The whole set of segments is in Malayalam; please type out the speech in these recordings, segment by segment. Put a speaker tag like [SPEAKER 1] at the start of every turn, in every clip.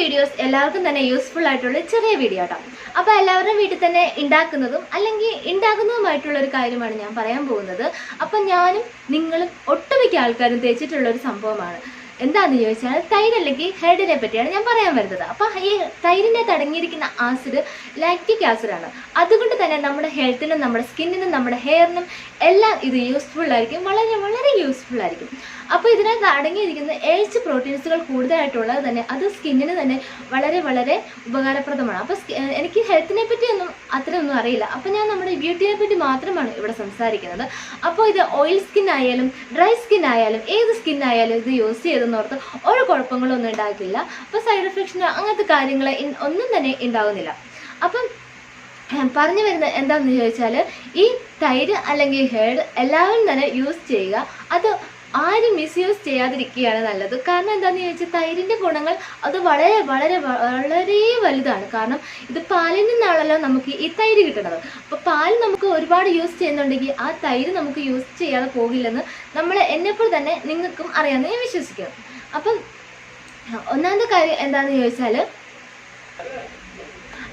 [SPEAKER 1] വീഡിയോസ് എല്ലാവർക്കും തന്നെ യൂസ്ഫുൾ ആയിട്ടുള്ള ചെറിയ വീഡിയോ ആട്ടോ. അപ്പൊ എല്ലാവരുടെ വീട്ടിൽ തന്നെ ഉണ്ടാക്കുന്നതും അല്ലെങ്കിൽ ഉണ്ടാക്കുന്നതുമായിട്ടുള്ള ഒരു കാര്യമാണ് ഞാൻ പറയാൻ പോകുന്നത്. അപ്പൊ ഞാനും നിങ്ങളും ഒട്ടുമിക്ക ആൾക്കാരും തേച്ചിട്ടുള്ള ഒരു സംഭവമാണ്. എന്താന്ന് ചോദിച്ചാൽ തൈര് അല്ലെങ്കിൽ ഹെഡിനെ പറ്റിയാണ് ഞാൻ പറയാൻ വരുന്നത്. അപ്പൊ ഈ തൈരിനെ തടങ്ങിയിരിക്കുന്ന ആസിഡ് ലാക്റ്റിക് ആണ്. അതുകൊണ്ട് തന്നെ നമ്മുടെ ഹെൽത്തിനും നമ്മുടെ സ്കിന്നിനും നമ്മുടെ ഹെയറിനും എല്ലാം ഇത് യൂസ്ഫുൾ ആയിരിക്കും. വളരെ വളരെ യൂസ്ഫുൾ ആയിരിക്കും. അപ്പോൾ ഇതിനകത്ത് അടങ്ങിയിരിക്കുന്ന എയ്ച്ച് പ്രോട്ടീൻസുകൾ കൂടുതലായിട്ടുള്ളത് തന്നെ അത് സ്കിന്നിന് തന്നെ വളരെ വളരെ ഉപകാരപ്രദമാണ്. അപ്പോൾ എനിക്ക് ഹെൽത്തിനെ പറ്റിയൊന്നും അത്രയൊന്നും അറിയില്ല. അപ്പോൾ ഞാൻ നമ്മുടെ ബ്യൂട്ടിയെ പറ്റി മാത്രമാണ് ഇവിടെ സംസാരിക്കുന്നത്. അപ്പോൾ ഇത് ഓയിൽ സ്കിൻ ആയാലും ഡ്രൈ സ്കിൻ ആയാലും ഏത് സ്കിൻ ആയാലും ഇത് യൂസ് ചെയ്തെന്നോർത്ത് ഒരു കുഴപ്പങ്ങളൊന്നും ഉണ്ടാകില്ല അപ്പോൾ സൈഡ് എഫക്ട്സിന് അങ്ങനത്തെ കാര്യങ്ങൾ ഒന്നും തന്നെ ഉണ്ടാകുന്നില്ല അപ്പം പറഞ്ഞു വരുന്നത് എന്താണെന്ന് ചോദിച്ചാൽ ഈ തൈര് അല്ലെങ്കിൽ ഹെയർ എല്ലാവരും തന്നെ യൂസ് ചെയ്യുക. അത് ആരും മിസ്യൂസ് ചെയ്യാതിരിക്കുകയാണ് നല്ലത്. കാരണം എന്താണെന്ന് ചോദിച്ചാൽ തൈരിന്റെ ഗുണങ്ങൾ അത് വളരെ വളരെ വളരെ വലുതാണ്. കാരണം ഇത് പാലിൽ നിന്നാണല്ലോ നമുക്ക് ഈ തൈര് കിട്ടുന്നത്. അപ്പോൾ പാൽ നമുക്ക് ഒരുപാട് യൂസ് ചെയ്യുന്നുണ്ടെങ്കിൽ ആ തൈര് നമുക്ക് യൂസ് ചെയ്യാതെ പോകില്ലെന്ന് നമ്മൾ എന്നെപ്പോൾ തന്നെ നിങ്ങൾക്കും അറിയാമെന്ന് ഞാൻ വിശ്വസിക്കുന്നു. അപ്പം ഒന്നാമത്തെ കാര്യം എന്താണെന്ന് ചോദിച്ചാൽ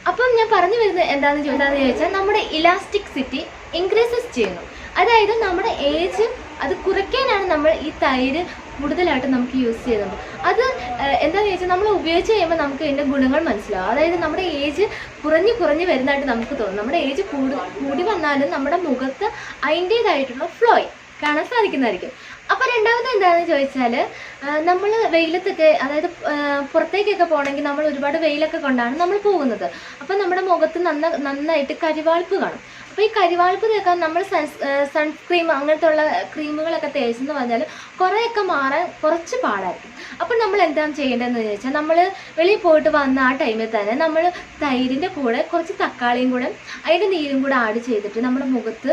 [SPEAKER 1] അപ്പം ഞാൻ പറഞ്ഞു വരുന്നത് എന്താണെന്ന് ചോദിച്ചാന്ന് ചോദിച്ചാൽ നമ്മുടെ ഇലാസ്റ്റിക് സിറ്റി ഇൻക്രീസസ് ചെയ്യുന്നു. അതായത് നമ്മുടെ ഏജ് അത് കുറയ്ക്കാനാണ് നമ്മൾ ഈ തൈര് കൂടുതലായിട്ട് നമുക്ക് യൂസ് ചെയ്യുന്നത് അത് എന്താണെന്ന് ചോദിച്ചാൽ നമ്മൾ ഉപയോഗിച്ച് കഴിയുമ്പോൾ നമുക്ക് ഇതിന്റെ ഗുണങ്ങൾ മനസ്സിലാവും. അതായത് നമ്മുടെ ഏജ് കുറഞ്ഞ് കുറഞ്ഞ് വരുന്നതായിട്ട് നമുക്ക് തോന്നും. നമ്മുടെ ഏജ് കൂടി കൂടി വന്നാലും നമ്മുടെ മുഖത്ത് അതിന്റേതായിട്ടുള്ള ഫ്ലോയ് കാണാൻ സാധിക്കുന്നതായിരിക്കും. അപ്പോൾ രണ്ടാമത് എന്താണെന്ന് ചോദിച്ചാൽ നമ്മൾ വെയിലത്തൊക്കെ അതായത് പുറത്തേക്കൊക്കെ പോകണമെങ്കിൽ നമ്മൾ ഒരുപാട് വെയിലൊക്കെ കൊണ്ടാണ് നമ്മൾ പോകുന്നത്. അപ്പോൾ നമ്മുടെ മുഖത്ത് നന്ന നന്നായിട്ട് കരിവാൾപ്പ് കാണും. അപ്പോൾ ഈ കരിവാൾപ്പ് തേക്കാൻ നമ്മൾ സൺ സൺസ്ക്രീം അങ്ങനത്തെ ഉള്ള ക്രീമുകളൊക്കെ തേച്ചെന്ന് പറഞ്ഞാൽ കുറേയൊക്കെ മാറാൻ കുറച്ച് പാടായിരിക്കും. അപ്പോൾ നമ്മൾ എന്താണ് ചെയ്യേണ്ടതെന്ന് ചോദിച്ചാൽ നമ്മൾ വെളിയിൽ പോയിട്ട് വന്ന ആ ടൈമിൽ തന്നെ നമ്മൾ തൈരിന്റെ കൂടെ കുറച്ച് തക്കാളിയും കൂടെ അതിന്റെ നീരും കൂടെ ആഡ് ചെയ്തിട്ട് നമ്മുടെ മുഖത്ത്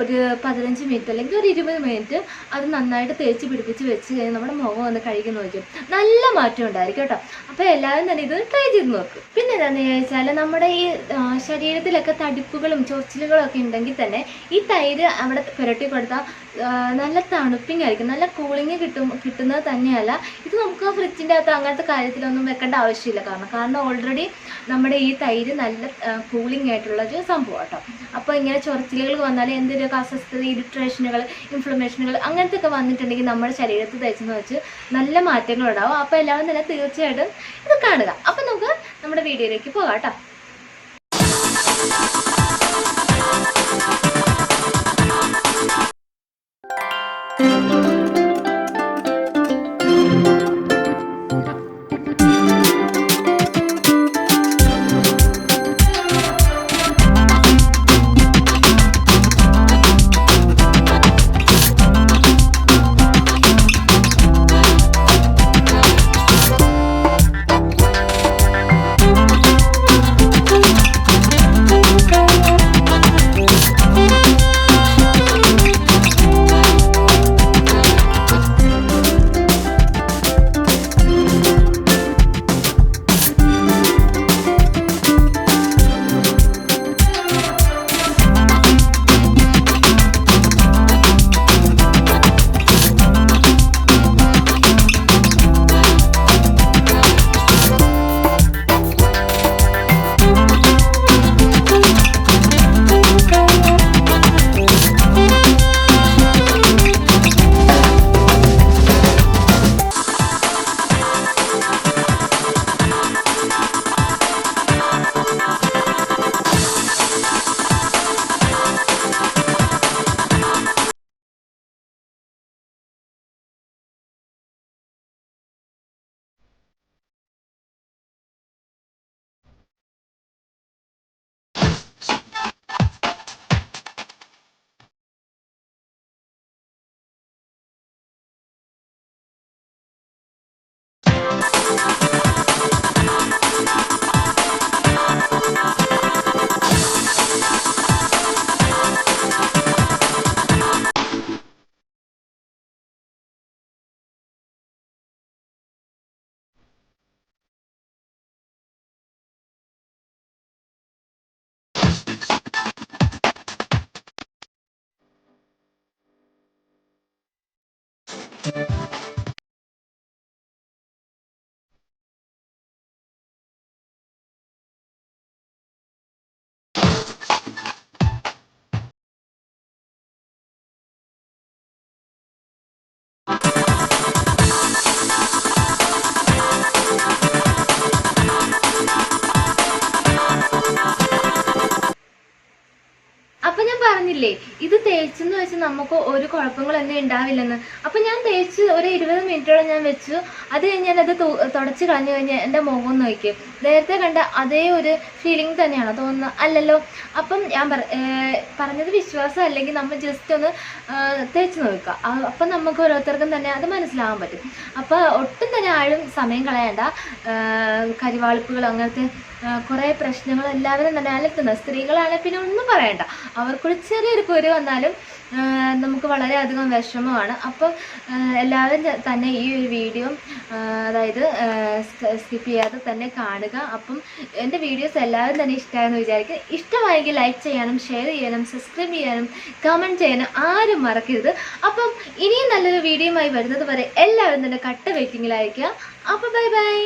[SPEAKER 1] ഒരു പതിനഞ്ച് മിനിറ്റ് അല്ലെങ്കിൽ ഒരു ഇരുപത് മിനിറ്റ് അത് നന്നായിട്ട് തേച്ച് പിടിപ്പിച്ച് വെച്ച് കഴിഞ്ഞാൽ നമ്മുടെ മുഖം ഒന്ന് കഴുകി നോക്കും നല്ല മാറ്റം ഉണ്ടായിരിക്കും കേട്ടോ. അപ്പോൾ എല്ലാവരും തന്നെ ഇത് ട്രൈ ചെയ്ത് നോക്കും. പിന്നെ എന്താണെന്ന് ചോദിച്ചാൽ നമ്മുടെ ഈ ശരീരത്തിലൊക്കെ തടിപ്പുകളും ചൊറിച്ചിലുകളും ഒക്കെ ഉണ്ടെങ്കിൽ തന്നെ ഈ തൈര് അവിടെ പുരട്ടി കൊടുത്താൽ നല്ല തണുപ്പിംഗ് ആയിരിക്കും. നല്ല കൂളിംഗ് കിട്ടും കിട്ടുന്നത് തന്നെയല്ല. ഇത് നമുക്ക് ഫ്രിഡ്ജിന്റെ അകത്ത് അങ്ങനത്തെ കാര്യത്തിലൊന്നും വെക്കേണ്ട ആവശ്യമില്ല. കാരണം കാരണം ഓൾറെഡി നമ്മുടെ ഈ തൈര് നല്ല കൂളിംഗ് ആയിട്ടുള്ള ഒരു സംഭവം കേട്ടോ അപ്പോൾ ഇങ്ങനെ ചൊറിച്ചിലുകൾ വന്നാൽ എന്തെങ്കിലുമൊക്കെ അസ്വസ്ഥത ഇറിട്രേഷനുകൾ ഇൻഫ്ലമേഷനുകൾ അങ്ങനത്തെ ഒക്കെ വന്നിട്ടുണ്ടെങ്കിൽ നമ്മുടെ ശരീരത്തിൽ തേച്ചെന്ന് വെച്ച് നല്ല മാറ്റങ്ങൾ ഉണ്ടാവും. അപ്പോൾ എല്ലാവരും തന്നെ തീർച്ചയായിട്ടും ഇത് കാണുക. അപ്പോൾ നമുക്ക് നമ്മുടെ വീഡിയോയിലേക്ക് പോകാം കേട്ടോ. പറഞ്ഞില്ലേ ഇത് തേച്ചെന്ന് വെച്ച് നമുക്ക് ഒരു കുഴപ്പങ്ങളൊന്നും ഉണ്ടാവില്ലെന്ന് അപ്പം ഞാൻ തേച്ച് ഒരു ഇരുപത് മിനിറ്റോളം ഞാൻ വെച്ചു. അത് ഞാൻ അത് തുടച്ച് കളഞ്ഞു കഴിഞ്ഞാൽ എന്റെ മുഖം നോക്കി. നേരത്തെ കണ്ട അതേ ഒരു ഫീലിംഗ് തന്നെയാണോ. തോന്നുന്നത് അല്ലല്ലോ. അപ്പം ഞാൻ പറഞ്ഞത് വിശ്വാസം അല്ലെങ്കിൽ നമ്മൾ ജസ്റ്റ് ഒന്ന് തേച്ച് നോക്കുക. അപ്പം നമുക്ക് ഓരോരുത്തർക്കും തന്നെ അത് മനസ്സിലാവാൻ പറ്റും. അപ്പോൾ ഒട്ടും തന്നെ ആരും സമയം കളയണ്ട. കരിവാളിപ്പുകൾ അങ്ങനത്തെ കുറേ പ്രശ്നങ്ങൾ എല്ലാവരും തന്നെ അലട്ടുന്ന സ്ത്രീകളാണ് പിന്നെ ഒന്നും പറയണ്ട. അവർക്കൊരു ചെറിയൊരു കുരു വന്നാലും നമുക്ക് വളരെയധികം വിഷമമാണ്. അപ്പം എല്ലാവരും തന്നെ ഈ ഒരു വീഡിയോ അതായത് സ്കിപ്പ് ചെയ്യാതെ തന്നെ കാണുക. അപ്പം എന്റെ വീഡിയോസ് എല്ലാവരും തന്നെ ഇഷ്ടമായെന്ന് വിചാരിക്കും. ഇഷ്ടമായെങ്കിൽ ലൈക്ക് ചെയ്യാനും ഷെയർ ചെയ്യാനും സബ്സ്ക്രൈബ് ചെയ്യാനും കമന്റ് ചെയ്യാനും ആരും മറക്കരുത്. അപ്പം ഇനിയും നല്ലൊരു വീഡിയോയുമായി വരുന്നത് വരെ എല്ലാവരും തന്നെ കട്ട വെക്കിങ്ങിലായിരിക്കുക. അപ്പം ബൈ ബൈ.